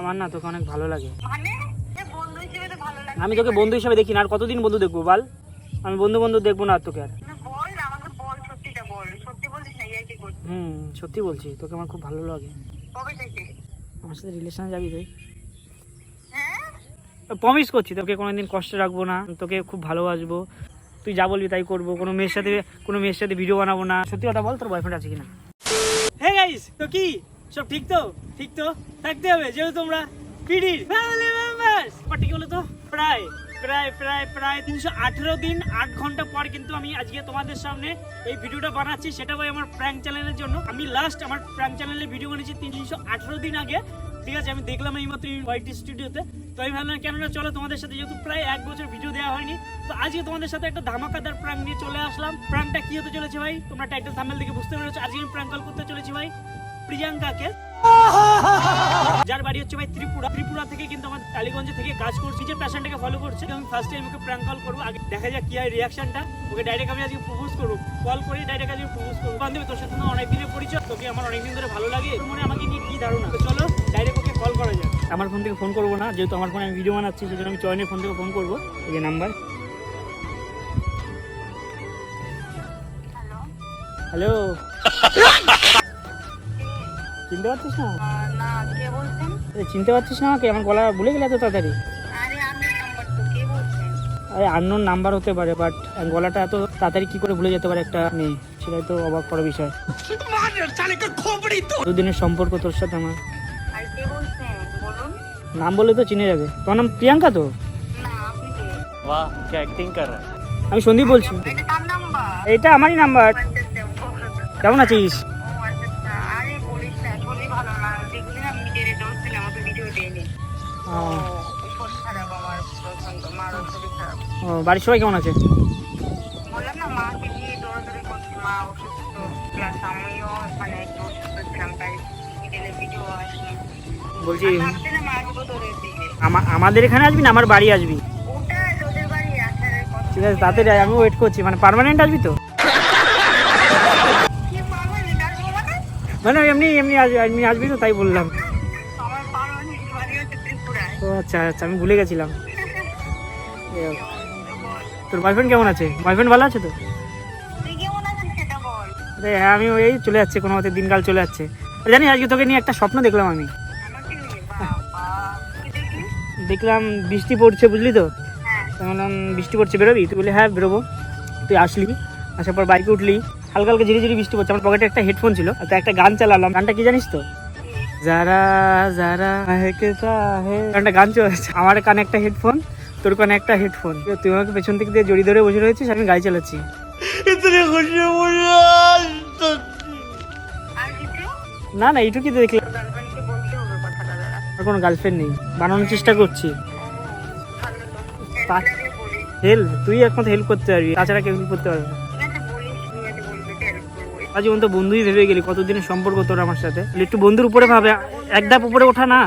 আমার না তোকে অনেক ভালো লাগে। মানে? ভালো লাগে। আমি তোকে বন্ধু হিসেবে দেখি না আর কতদিন বন্ধু দেখব বল? আমি বন্ধু বন্ধু দেখব না আর তোকে আর। হুম সত্যি বলছি তোকে আমার খুব ভালো লাগে। আমার সাথে রিলেশনে যাবি তুই? হ্যাঁ? প্রমিস করছি তোকে কোনোদিন কষ্ট রাখব না তোকে খুব ভালোবাসবো। তুই যা বলবি তাই করব কোনো মেয়ের সাথে কোনো মেয়ের সাথে ভিডিও বানাবো না। সত্যি কথা বল তোর বয়ফ্রেন্ড আছে কিনা? হে গাইস তো কি? সব ঠিক তো? ঠিক তো? থাকতে হবে যেহেতু তোমরা। পিডির ফ্যামিলি মেম্বার্স কি বলো তো? প্রায় প্রায় প্রায় প্রায় তিনশো আঠেরো দিন, আট ঘণ্টা পর কিন্তু আমি আজকে তোমাদের সামনে এই ভিডিওটা বানাচ্ছি। সেটা ভাই আমার প্র্যাঙ্ক চ্যানেলের জন্য। আমি লাস্ট আমার প্র্যাঙ্ক চ্যানেলে ভিডিও বানিয়েছি তিনশো আঠেরো দিন আগে। ঠিক আছে, আমি দেখলাম এই মাত্র হোয়াইট স্টুডিওতে তো। আমি ভাবলাম, কেননা চলো তোমাদের সাথে যেহেতু প্রায় এক বছর ভিডিও দেওয়া হয়নি, তো আজকে তোমাদের সাথে একটা ধামাকাদার প্র্যাঙ্ক নিয়ে চলে আসলাম। প্র্যাঙ্কটা কি হতে চলেছে ভাই? তোমরা টাইটেল থাম্বেল দেখে বুঝতে পেরেছ। আজকে আমি প্র্যাঙ্ক কল করতে চলেছি ভাই। প্রিয়াঙ্কাকে। যার বাড়ি হচ্ছে ভাই ত্রিপুরা। ত্রিপুরা থেকে কিন্তু আমার টালিগঞ্জ থেকে কাজ করছি। যে প্যাশনটাকে ফলো করছে আমি ফার্স্ট টাইম ওকে প্র্যাঙ্ক কল করব। আগে দেখা যাক কি হয় রিয়াকশনটা ওকে ডাইরেক্ট আমি আজকে প্রপোজ করব। কল করে ডাইরেক্ট আজকে প্রপোজ করব। বান্ধবী তোর সাথে অনেক দিনের পরিচয়। তোকে আমার অনেকদিন ধরে ভালো লাগে। মনে আমাকে নিয়ে কি ধারণা? তো চলো ডাইরেক্ট ওকে কল করা যাক। আমার ফোন থেকে ফোন করব না। যেহেতু আমার ফোনে আমি ভিডিও বানাচ্ছি সেজন্য আমি চয়নের ফোন থেকে ফোন করব। এই যে নাম্বার হ্যালো হ্যালো চিনতে পারছিস না? আরে চিনতে পারছিস না আমাকে? আমার গলা ভুলে গেলে এত তাড়াতাড়ি। আরে আননোন নাম্বার হতে পারে বাট গলাটা এত তাড়াতাড়ি কি করে ভুলে যেতে পারে একটা মেয়ে সেটাই তো অবাক করা বিষয়। দুদিনের সম্পর্ক তোর সাথে আমার। নাম বলে তো চিনে যাবে। তোমার নাম প্রিয়াঙ্কা তো? আমি সন্দীপ বলছি। এটা আমারই নাম্বার কেমন আছিস? খারাপ আমার প্রচণ্ড মারও শরীর খারাপ ও, বাড়ির সবাই কেমন আছে? বললাম না মাকে নিয়ে দৌড়াদৌড়ি করছি মা অসুস্থ প্লাস আমিও মানে একটু অসুস্থ ছিলাম তাই মিডিয়ালে ভিডিও আসেনি বলছি আসব আমাদের এখানে আসবি না? আমার বাড়ি আসবি। ঠিক আছে তাড়াতাড়ি আয়, আমি ওয়েট করছি। মানে পার্মানেন্ট আসবি তো? মানে মানে এমনি এমনি আস- এমনি আসবি তো তাই বললাম। আচ্ছা আচ্ছা আমি ভুলে গেছিলাম। তোর বয়ফ্রেন্ড কেমন আছে? বয়ফ্রেন্ড ভালো আছে তো? আরে হ্যাঁ আমি ওই চলে যাচ্ছে কোনো মতে দিনকাল চলে যাচ্ছে। জানিস আজকে তোকে নিয়ে একটা স্বপ্ন দেখলাম আমি। দেখলাম বৃষ্টি পড়ছে বুঝলি তো? হ্যাঁ। বললাম বৃষ্টি পড়ছে বেরোবি? তুই বলি হ্যাঁ বেরোবো। তুই আসলি। আসার পর বাইকে উঠলি। হালকা হালকা ঝিরি ঝিরি বৃষ্টি পড়ছে। আমার পকেটে একটা হেডফোন ছিল আর তো একটা গান চালালাম। গানটা কি জানিস তো? যারা যারা হেকে হে একটা গান চলেছে আমার কানে একটা হেডফোন তোর কানে একটা হেডফোন তুই আমাকে পেছন থেকে দিয়ে জড়ি ধরে বসে রয়েছিস আমি গাড়ি চালাচ্ছি। না না এইটুকুই দেখলাম। কোনো গার্লফ্রেন্ড নেই। বানানোর চেষ্টা করছি। হেল্প তুই একমাত্র হেল্প করতে পারবি। তাছাড়া কেউ হেল্প করতে পারবে না। হেল্প তো বন্ধুই ভেবে গেলি কতদিনের সম্পর্ক তোর আমার সাথে? একটু বন্ধুর উপরে ভাবে এক ধাপ উপরে ওঠা না?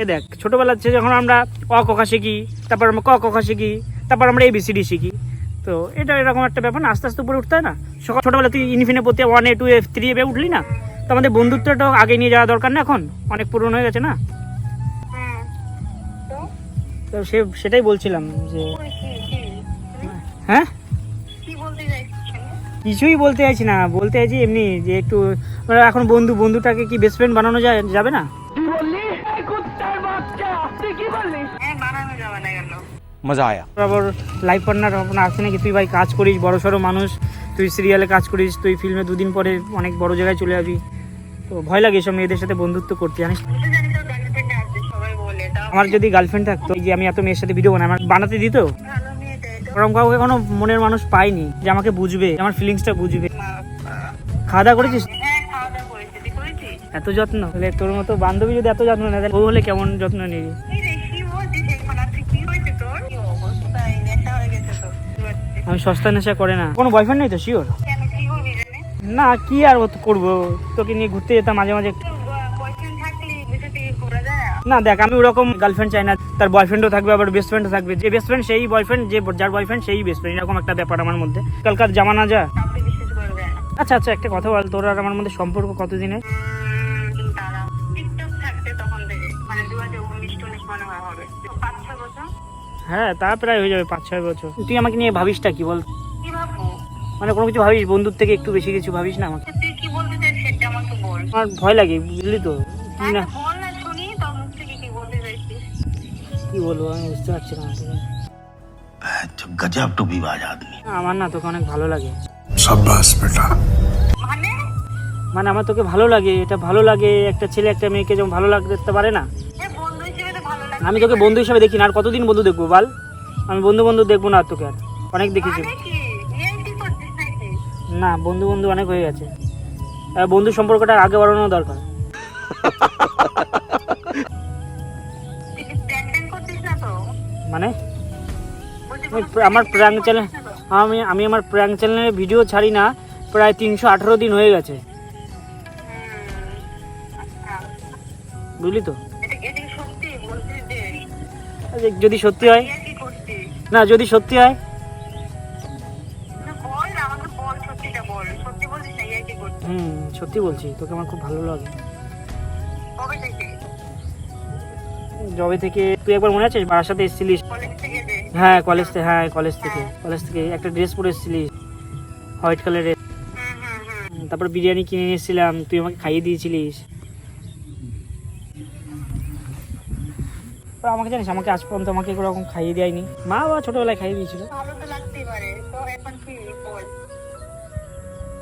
এ দেখ ছোটবেলা যখন আমরা অ কখা শিখি তারপর আমরা ক কখা শিখি তারপর আমরা এবিসিডি শিখি। তো এটা এরকম একটা ব্যাপার না আস্তে আস্তে উপরে উঠতে হয় না? সকাল ছোটবেলা তুই ইনফিনে পড়তে ওয়ান এ টু এ থ্রি এ উঠলি না? তো আমাদের বন্ধুত্বটা আগে নিয়ে যাওয়া দরকার না এখন? অনেক পুরনো হয়ে গেছে না? তো? তো সে সেটাই বলছিলাম যে হ্যাঁ? কিছুই বলতে চাইছি না। বলতে চাইছি এমনি যে একটু মানে এখন বন্ধু বন্ধুটাকে কি বেস্ট ফ্রেন্ড বানানো যায় যাবে না? মজা আয়া। আবার লাইভ পার্টনার আপনার আসছে নাকি? তুই ভাই কাজ করিস বড় সড়ো মানুষ তুই সিরিয়ালে কাজ করিস তুই ফিল্মে দুদিন পরে অনেক বড় জায়গায় চলে যাবি। তো ভয় লাগে এসব মেয়েদের সাথে বন্ধুত্ব করতে জানিস? আমার যদি গার্লফ্রেন্ড থাকতো যে আমি এত মেয়ের সাথে ভিডিও বানাই আমার বানাতে দিত? ওরকম কাউকে কোনো মনের মানুষ পাইনি যে আমাকে বুঝবে আমার ফিলিংসটা বুঝবে। খাওয়া দাওয়া করেছিস? এত যত্ন? তাহলে তোর মতো বান্ধবী যদি এত যত্ন নেয় ও হলে কেমন যত্ন নিবি? আমি সস্তা নেশা করে না। কোনো বয়ফ্রেন্ড নেই তো শিওর না, কি আর করব? তোকে নিয়ে ঘুরতে যেতাম মাঝে মাঝে। না, দেখ, আমি ওরকম গার্লফ্রেন্ড চাই না। তার বয়ফ্রেন্ডও থাকবে আবার বেস্ট ফ্রেন্ডও থাকবে। যে বেস্ট ফ্রেন্ড সেই বয়ফ্রেন্ড যে যার বয়ফ্রেন্ড সেই বেস্ট ফ্রেন্ড এরকম একটা ব্যাপার আমার মধ্যে। কালকার জামানা যা। আচ্ছা আচ্ছা একটা কথা বল তোর আর আমার মধ্যে সম্পর্ক থাকতে মনে হয় তা প্রায় হয়ে যাবে পাঁচ ছয় বছর। তুই আমাকে নিয়ে ভাবিসটা কি বল? মানে কোনো কিছু ভাবিস? বন্ধুর থেকে একটু বেশি কিছু ভাবিস না আমাকে? আমার ভয় লাগে বুঝলি তো? হ্যাঁ না। কি বলব আমি বুঝতে পারছি না আচ্ছা, গজব টুপিবাজ আদমি। আমার না তোকে অনেক ভালো লাগে। সাব্বাস বেটা। মানে? আমার তোকে ভালো লাগে এটা ভালো লাগে একটা ছেলে একটা মেয়েকে যেমন ভালো লাগতে পারে না। আমি তোকে বন্ধু হিসেবে দেখি না আর কতদিন বন্ধু দেখব বল? আমি বন্ধু বন্ধু দেখব না তোকে আর। অনেক দেখেছি। না বন্ধু বন্ধু অনেক হয়ে গেছে। বন্ধু সম্পর্কটা আগে বাড়ানো দরকার। আমার প্র্যাঙ্ক চ্যানেল আমি আমি আমার প্র্যাঙ্ক চ্যানেলে ভিডিও ছাড়ি না প্রায় তিনশো আঠেরো দিন হয়ে গেছে। বুঝলি তো? যদি সত্যি হয় না যদি সত্যি হয়। হুম সত্যি বলছি তোকে আমার খুব ভালো লাগে। জবে থেকে? তুই একবার মনে আছিস বাবার সাথে এসেছিলিস? হ্যাঁ কলেজ থেকে হ্যাঁ কলেজ থেকে। কলেজ থেকে একটা ড্রেস পরে এসেছিলিস হোয়াইট কালারের তারপর বিরিয়ানি কিনে এসেছিলাম তুই আমাকে খাইয়ে দিয়েছিলিস। আমাকে জানিস আমাকে আজ পর্যন্ত আমাকে এরকম খাইয়ে দেয়নি। মা বাবা ছোটবেলায় খাইয়ে দিয়েছিল।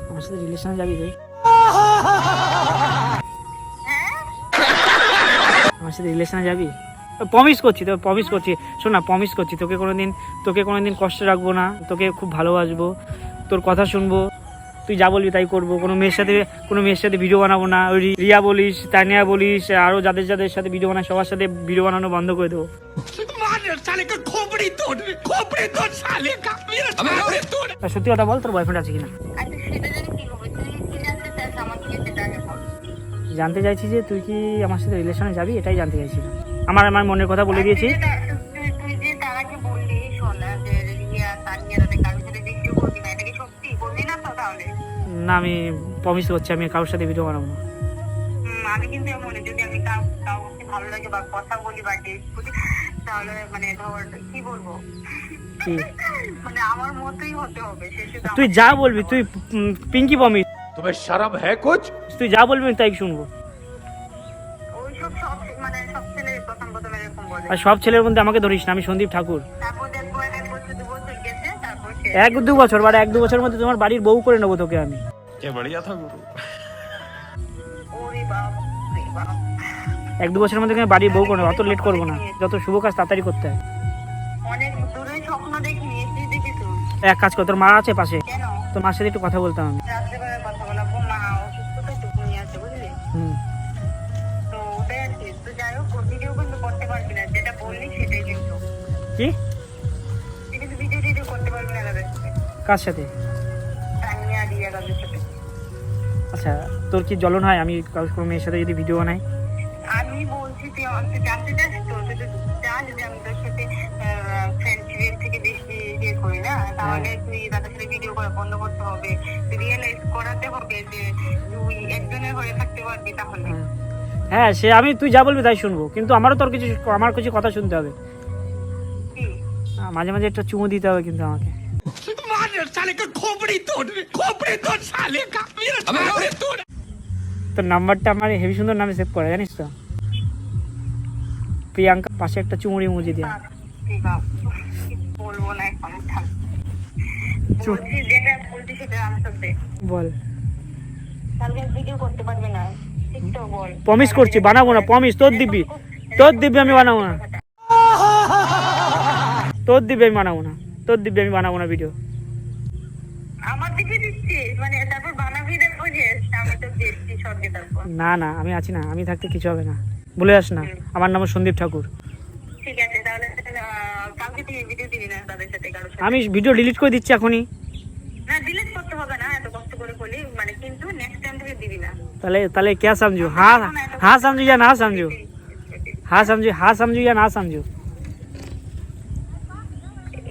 আমার সাথে রিলেশনে যাবি তুই। হ্যাঁ? আমার সাথে রিলেশনে যাবি? প্রমিস করছি তো প্রমিস করছি। শোন না প্রমিস করছি তোকে কোনো দিন তোকে কোনো দিন কষ্ট রাখব না তোকে খুব ভালোবাসবো তোর কথা শুনব তুই যা বলবি তাই করব কোনো মেয়ের সাথে কোনো মেয়ের সাথে ভিডিও বানাবো না ওই রিয়া বলিস তানিয়া বলিস আরও যাদের যাদের সাথে ভিডিও বানায় সবার সাথে ভিডিও বানানো বন্ধ করে দেবো। সত্যি কথা বল তোর বয়ফ্রেন্ড আছে কিনা? আচ্ছা জানতে চাইছি যে তুই কি আমার সাথে রিলেশনে যাবি এটাই জানতে চাইছি আমার আমার মনের কথা বলে দিয়েছি। না আমি প্রমিস করছি আমি কারোর সাথে ভিডিও বানাবো না। আমি কিন্তু মনে যদি আমি ভালো লাগে বা কথা বলি তাহলে মানে কি বলব? মানে আমার হবে তুই যা বলবি তুই পিঙ্কি প্রমিস তুমি শরম হ্যাঁ কোচ? তুই যা বলবি তাই শুনব। আর সব ছেলের মধ্যে আমাকে ধরিস না আমি সন্দীপ ঠাকুর। এক দু বছর বা এক দু বছরের মধ্যে তোমার বাড়ির বউ করে নেব তোকে আমি। এক দু বছরের মধ্যে বাড়ির বউ করে অত লেট করব না। যত শুভ কাজ তাড়াতাড়ি করতে হয়। এক কাজ কর তোর মা আছে পাশে তোর মার সাথে একটু কথা বলতাম আমি। বললি সেটাই কিন্তু। কি? কিন্তু ভিডিও টিডিও করতে পারবি না তাদের সাথে। কার সাথে? তানিয়া রিয়া তাদের সাথে। আচ্ছা তোর কি জ্বলন হয়? আমি কোনো মেয়ের সাথে যদি ভিডিও বানাই? আমি বলছি তুই আমার জানতে চাস? তো তুই তো জানিস যে আমি তোর সাথে ফ্রেন্ডশিপের থেকে বেশি ইয়ে করি না? তাহলে তুই তাদের সাথে ভিডিও করা বন্ধ করতে হবে। রিয়েলাইজ করাতে হবে যে তুই একজনের হয়ে থাকতে পারবি তাহলে। হ্যাঁ। হ্যাঁ সে আমি তুই যা বলবি তাই শুনব। কিন্তু আমারও তোর কিছু আমার কিছু কথা শুনতে হবে। মাঝে মাঝে একটা চুমু দিতে হবে কিন্তু আমাকে। তোর নাম্বারটা আমার হেভি সুন্দর নামে সেভ করা জানিস তো? প্রিয়াঙ্কা পাশে একটা চুমুরি মুজি দিয়া বল। কালকে ভিডিও করতে পারবি না। প্রমিস করছি বানাবো না প্রমিস তোর দিবি। তোর দিবি আমি বানাবো না। তোর দিবি আমি বানাবো না। তোর দিবি আমি বানাবো না ভিডিও মানে না না আমি আছি না আমি থাকতে কিছু হবে না। বলে আস না আমার নাম সন্দীপ ঠাকুর। আমি ভিডিও ডিলিট করে দিচ্ছি এখনই। না ডিলিট করতে হবে না এত কষ্ট করে বলি মানে কিন্তু নেক্সট টাইম থেকে দিবি না। তাহলে তাহলে क्या समझू हाँ हाँ समझू या ना समझू हाँ समझू हाँ समझू या ना समझू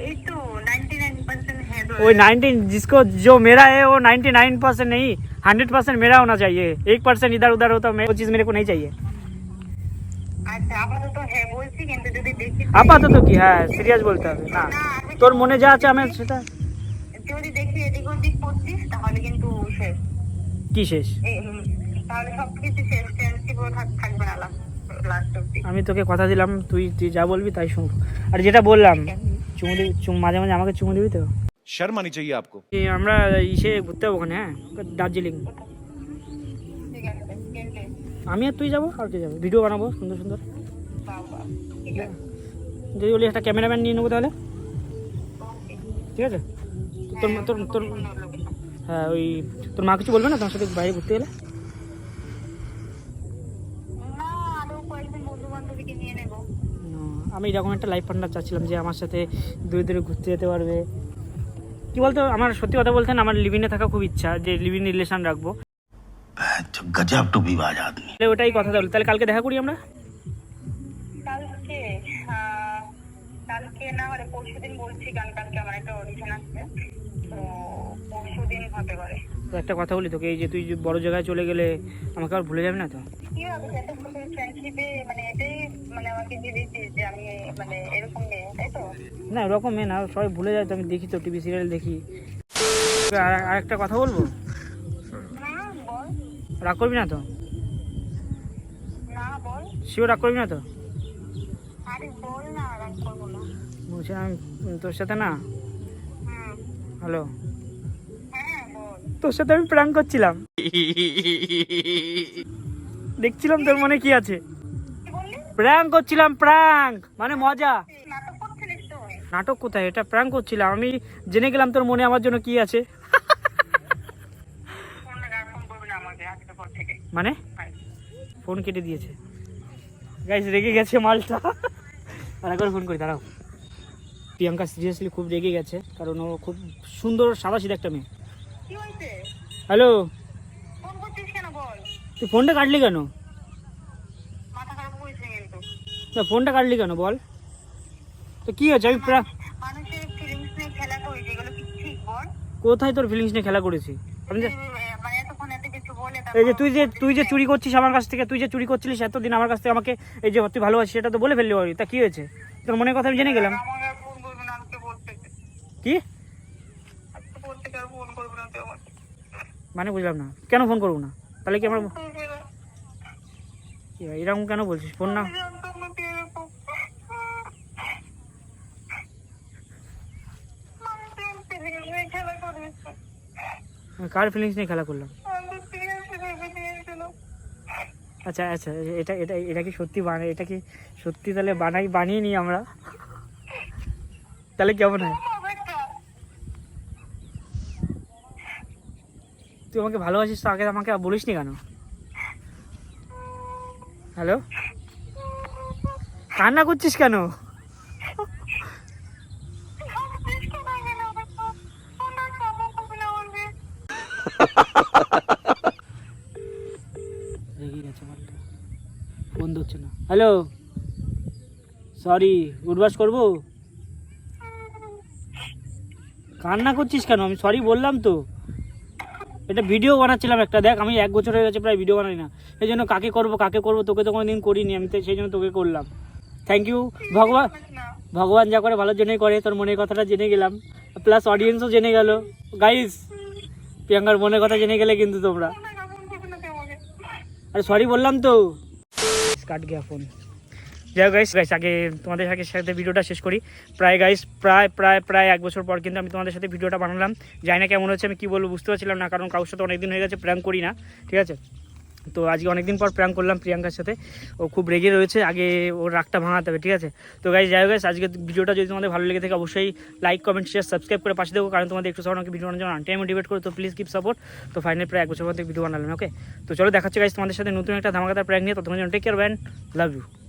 এই তো নাইনটি নাইন পার্সেন্ট হ্যাঁ वो नाइनटीन जिसको जो मेरा है वो नाइन्टी नाइन परसेंट नहीं हंड्रेड परसेंट मेरा होना चाहिए एक परसेंट इधर उधर हो तो मैं वो चीज़ मेरे को नहीं चाहिए আচ্ছা আপাতত হ্যাঁ বলছি কিন্তু যদি দেখি আপাতত কি হ্যাঁ সিরিয়াস বলতে হবে না তোর মনে যা আছে আমি সেটা যদি দেখি এদিক ওদিক করছিস তাহলে কিন্তু শেষ কি শেষ এই, উম, আমি তোকে কথা দিলাম তুই তুই যা বলবি তাই শুন আর যেটা বললাম চুমু দিবি মাঝে মাঝে আমাকে চুমু দিবি তো? শর্মানি চাই আপকো। আমরা ইসে ঘুরতে যাব ওখানে হ্যাঁ? দার্জিলিং। আমি আর তুই যাব আর কে যাব? ভিডিও বানাবো সুন্দর সুন্দর। হ্যাঁ। যদি বলি একটা ক্যামেরাম্যান নিয়ে নেব তাহলে? ঠিক আছে? তোর তোর তোর হ্যাঁ ওই তোর মা কিছু বলবে না? তোমার সাথে বাইরে ঘুরতে গেলে? আমি এরকম একটা লাইফ পার্টনার চাচ্ছিলাম যে আমার সাথে দূরে দূরে ঘুরতে যেতে পারবে। কি বলতো? আমার সত্যি কথা বলতেন আমার লিভিনে থাকা খুব ইচ্ছা যে লিভিন রিলেশন রাখব। আচ্ছা, গজব আদমি। ওটাই কথা বল তাহলে কালকে দেখা করি আমরা? কালকে কালকে না পরশুদিন বলছি কালকে আমার একটা অডিশন আছে। তো পরশুদিন হতে পারে। একটা কথা বলি তোকে এই যে তুই বড় জায়গায় চলে গেলে আমাকে আর ভুলে যাবে না তো? কি হবে মানে এটাই মানে আমাকে দিয়ে যে আমি মানে এরকম মেয়ে তাই তো? না ওরকম মেয়ে না সবাই ভুলে যায় তো আমি দেখি তো টিভি সিরিয়াল দেখি। আর একটা কথা বলব? রাগ করবি না তো? শিও রাগ করবি না তো? বলছিলাম তোর সাথে না? হ্যালো? হ্যাঁ তোর সাথে আমি প্র্যাঙ্ক করছিলাম। দেখছিলাম তোর মনে কি আছে। প্র্যাঙ্ক করছিলাম প্র্যাঙ্ক মানে মজা। নাটক কোথায়? এটা প্র্যাঙ্ক করছিলাম। আমি জেনে গেলাম তোর মনে আমার জন্য কি আছে। মানে? ফোন কেটে দিয়েছে। গাইজ রেগে গেছে মালটা। আর একবার ফোন করি দাঁড়াও। প্রিয়াঙ্কা সিরিয়াসলি খুব রেগে গেছে কারণ ও খুব সুন্দর সাদা সিধা একটা মেয়ে। হ্যালো তুই ফোনটা কাটলি কেন মাথা খারাপ করেছে কিন্তু না ফোনটা কাটলি কেন বল? তো কি হয়েছে? আমি প্রা- কোথায় তোর ফিলিংস নিয়ে খেলা করেছি? আমি মানে এই যে তুই যে তুই যে চুরি করছিস আমার কাছ থেকে তুই যে চুরি করছিলিস এতদিন আমার কাছ থেকে আমাকে এই যে তুই ভালোবাসিস সেটা তো বলে ফেললি বাড়ি। তা কি হয়েছে? তোর মনের কথা আমি জেনে গেলাম। পর কি? পর মানে বুঝলাম না। কেন ফোন করব না? তাহলে কি আমার এরকম কেন বলছিস? ফোন না আমি জানতাম না তুই এরকম। মানুষের feelings নিয়ে খেলা করিস। আমি কার ফিলিংস নিয়ে খেলা করলাম। আচ্ছা আচ্ছা এটা এটা এটা কি সত্যি বানাই, এটা কি সত্যি তাহলে বানাই, বানিয়ে নিই আমরা? তাহলে কেমন হয়? তুই আমাকে ভালোবাসিস তো, আগে আমাকে বলিস নি কেন? হ্যালো কান্না করছিস কেন ভাবছিস কেন এখানে আমার ফোন? ফোন আর পাবো কবে না আমাকে? রেগে গেছে মালটা ফোন ধরছে না হ্যালো। সরি উঠবাস করব? কান্না করছিস কেন? আমি সরি বললাম তো। এটা ভিডিও বানাচ্ছিলাম একটা। দেখ, আমি এক বছর হয়ে গেছে প্রায় ভিডিও বানাই না। এই জন্য কাকে করব কাকে করব, তোকে তো কোনো দিন করিনি। আমি তো সেই জন্য তোকে করলাম। থ্যাংক ইউ ভগবান ভগবান যা করে ভালোর জন্যই করে। তোর মনের কথাটা জেনে গেলাম। প্লাস অডিয়েন্সও জেনে গেল। গাইস প্রিয়াঙ্কার মনের কথা জেনে গেলে কিন্তু তোমরা। আরে সরি বললাম তো। কাট গিয়া ফোন। যাই গাইস গাইস আগে তোমাদের সাথে সাথে ভিডিওটা শেষ করি। প্রায় গাইস প্রায় প্রায় প্রায় এক বছর পর কিন্তু আমি তোমাদের সাথে ভিডিওটা বানালাম। জানি না কেমন হচ্ছে আমি কী বলব বুঝতে পারছিলাম না, কারণ কারোর সাথে অনেকদিন হয়ে গেছে, প্র্যাঙ্ক করি না, ঠিক আছে? তো আজকে অনেকদিন পর প্র্যাঙ্ক করলাম প্রিয়াঙ্কার সাথে। ও খুব রেগে রয়েছে, আগে ওর রাগটা ভাঙাতে হবে, ঠিক আছে? তো গাইজ যাই গাছ আজকে ভিডিওটা যদি তোমাদের ভালো লেগে থাকে, অবশ্যই লাইক কমেন্ট শেয়ার সাবস্ক্রাইব করে পাশে দেবো কারণ তোমাদের একটু সময় আমাকে ভিডিও বানানোর আনটাই মোটিভেট করো, তো প্লিজ কিপ সাপোর্ট তো ফাইনাল প্রায় এক বছর পর থেকে ভিডিও বানালাম ওকে তো চলো দেখাচ্ছি গাইজ তোমাদের সাথে নতুন একটা ধামাকাতার প্র্যাঙ্ক নিয়ে ততক্ষণ take care band love you